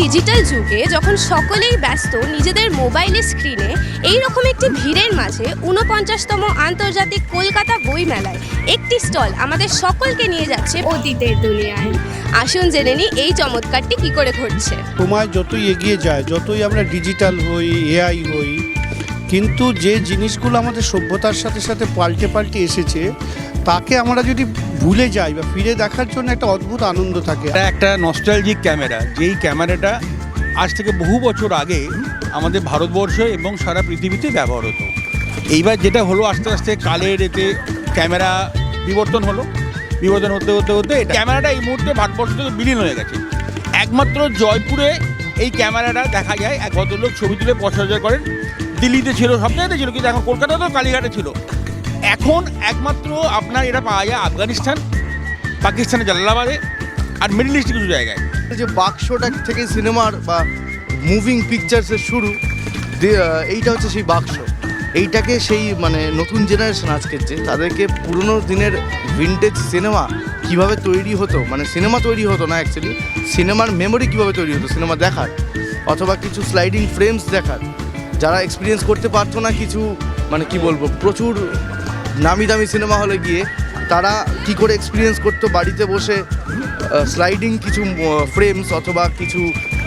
Digital যুগে যখন সকলেই ব্যস্ত, নিজেদের মোবাইলের স্ক্রিনে এই রকম একটি ভিড়ের মাঝে ঊনপঞ্চাশতম আন্তর্জাতিক কলকাতা বই মেলায় একটি স্টল আমাদের সকলকে নিয়ে যাচ্ছে অতীতের দুনিয়ায়। আসুন জেনে নিই এই চমৎকারটি কি করে ঘটছে। সময় যতই এগিয়ে যায়, যতই আমরা ডিজিটাল হই এআই হই কিন্তু যে জিনিসগুলো আমাদের সভ্যতার সাথে সাথে পাল্টে পাল্টে এসেছে, তাকে আমরা যদি ভুলে যাই বা ফিরে দেখার জন্য একটা অদ্ভুত আনন্দ থাকে। একটা নস্টালজিক ক্যামেরা যেই ক্যামেরাটা আজ থেকে বহু বছর আগে আমাদের ভারতবর্ষ এবং সারা পৃথিবীতে ব্যবহার হতো এইবার যেটা হলো, আস্তে আস্তে কালের এতে ক্যামেরা বিবর্তন হলো। বিবর্তন হতে হতে হতে ক্যামেরাটা এই মুহূর্তে ভারতবর্ষ থেকে বিলীন হয়ে গেছে। একমাত্র জয়পুরে এই ক্যামেরাটা দেখা যায়, এক ভদ্রলোক ছবি তুলে পছন্দ করেন। দিল্লিতে ছিল সব জায়গাতে ছিল, কিন্তু এখন কলকাতাতেও কালীঘাটে ছিল। এখন একমাত্র আপনার এটা পাওয়া যায় আফগানিস্তান, পাকিস্তানের জালালাবাদে, আর মিডল ইস্ট কিছু জায়গায়। যে বাক্সটা থেকে সিনেমার বা মুভিং পিকচার্সের শুরু এইটা হচ্ছে সেই বাক্স। এইটাকে সেই মানে নতুন জেনারেশন আজকের যে, তাদেরকে পুরনো দিনের ভিন্টেজ সিনেমা কীভাবে তৈরি হতো? মানে সিনেমা তৈরি হতো না অ্যাকচুয়ালি সিনেমার মেমোরি কীভাবে তৈরি হতো? সিনেমা দেখার, অথবা কিছু স্লাইডিং ফ্রেমস দেখার। যারা এক্সপিরিয়েন্স করতে পারতো না কিছু মানে কি বলব, প্রচুর নামি দামি সিনেমা হলে গিয়ে, তারা কি করে এক্সপিরিয়েন্স করতো বাড়িতে বসে স্লাইডিং কিছু ফ্রেমস অথবা কিছু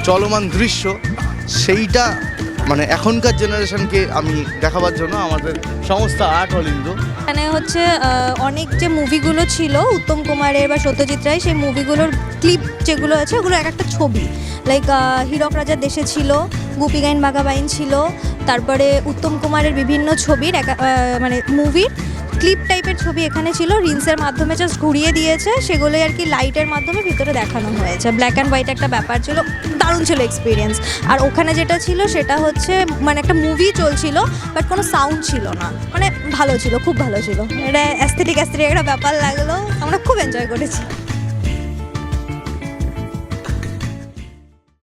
চলমান দৃশ্য, সেইটা মানে এখনকার জেনারেশনকে আমি দেখাবার জন্য আমাদের সংস্থা আর্ট হল ইন্দো এখানে হচ্ছে অনেক যে মুভিগুলো ছিল, উত্তম কুমারের বা সত্যজিৎ রায় সেই মুভিগুলোর ক্লিপ যেগুলো আছে, ওগুলো এক একটা ছবি। লাইক হীরক রাজার দেশে ছিল গুপি গাইন বাঘাবাইন ছিল, তারপরে উত্তম কুমারের বিভিন্ন ছবির মানে মুভির ক্লিপ টাইপের ছবি এখানে ছিল রিলসের মাধ্যমে জাস্ট ঘুরিয়ে দিয়েছে, সেগুলোই আর কি লাইটের মাধ্যমে ভিতরে দেখানো হয়েছে। ব্ল্যাক অ্যান্ড হোয়াইট একটা ব্যাপার ছিল, দারুণ ছিল এক্সপিরিয়েন্স আর ওখানে যেটা ছিল, সেটা হচ্ছে মানে একটা মুভি চলছিল বাট কোনো সাউন্ড ছিল না। মানে ভালো ছিল, খুব ভালো ছিল। এটা অ্যাস্থেটিক অ্যাস্থেটিক একটা ব্যাপার লাগল, আমরা খুব এনজয় করেছি।